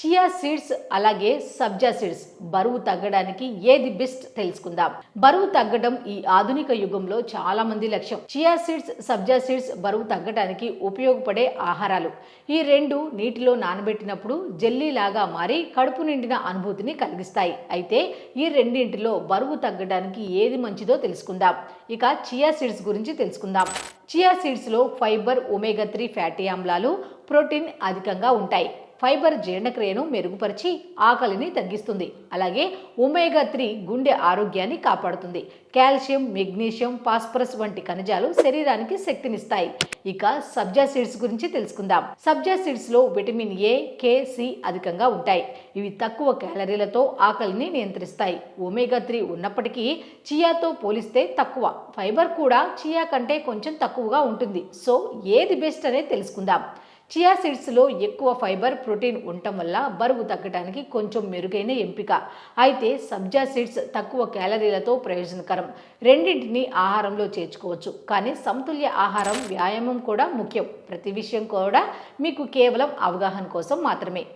Chia seeds అలాగే సబ్జా seeds బరువు తగ్గడానికి ఏది బెస్ట్ తెలుసుకుందాం. బరువు తగ్గడం ఈ ఆధునిక యుగంలో చాలా మంది లక్ష్యం. చియా సీడ్స్ సబ్జా సీడ్స్ బరువు తగ్గడానికి ఉపయోగపడే ఆహారాలు. ఈ రెండు నీటిలో నానబెట్టినప్పుడు జెల్లీ లాగా మారి కడుపు నిండిన అనుభూతిని కలిగిస్తాయి. అయితే ఈ రెండింటిలో బరువు తగ్గడానికి ఏది మంచిదో తెలుసుకుందాం. ఇక చియా సీడ్స్ గురించి తెలుసుకుందాం. చియా సీడ్స్లో ఫైబర్ ఒమేగా త్రీ ఫ్యాటీ ఆమ్లాలు ప్రోటీన్ అధికంగా ఉంటాయి. ఫైబర్ జీర్ణక్రియను మెరుగుపరిచి ఆకలిని తగ్గిస్తుంది. అలాగే ఒమేగా త్రీ గుండె ఆరోగ్యాన్ని కాపాడుతుంది. కాల్షియం మెగ్నీషియం ఫాస్ఫరస్ వంటి ఖనిజాలు శరీరానికి శక్తినిస్తాయి. ఇక సబ్జా సీడ్స్ గురించి తెలుసుకుందాం. సబ్జా సీడ్స్లో విటమిన్ ఏ కే సి అధికంగా ఉంటాయి. ఇవి తక్కువ క్యాలరీలతో ఆకలిని నియంత్రిస్తాయి. ఒమేగా త్రీ ఉన్నప్పటికీ చియాతో పోలిస్తే తక్కువ. ఫైబర్ కూడా చియా కంటే కొంచెం తక్కువగా ఉంటుంది. సో ఏది బెస్ట్ అనేది తెలుసుకుందాం. చియా సీడ్స్లో ఎక్కువ ఫైబర్ ప్రోటీన్ ఉండటం వల్ల బరువు తగ్గడానికి కొంచెం మెరుగైన ఎంపిక. అయితే సబ్జా సీడ్స్ తక్కువ క్యాలరీలతో ప్రయోజనకరం. రెండింటిని ఆహారంలో చేర్చుకోవచ్చు. కానీ సమతుల్య ఆహారం వ్యాయామం కూడా ముఖ్యం. ప్రతి విషయం కూడా మీకు కేవలం అవగాహన కోసం మాత్రమే.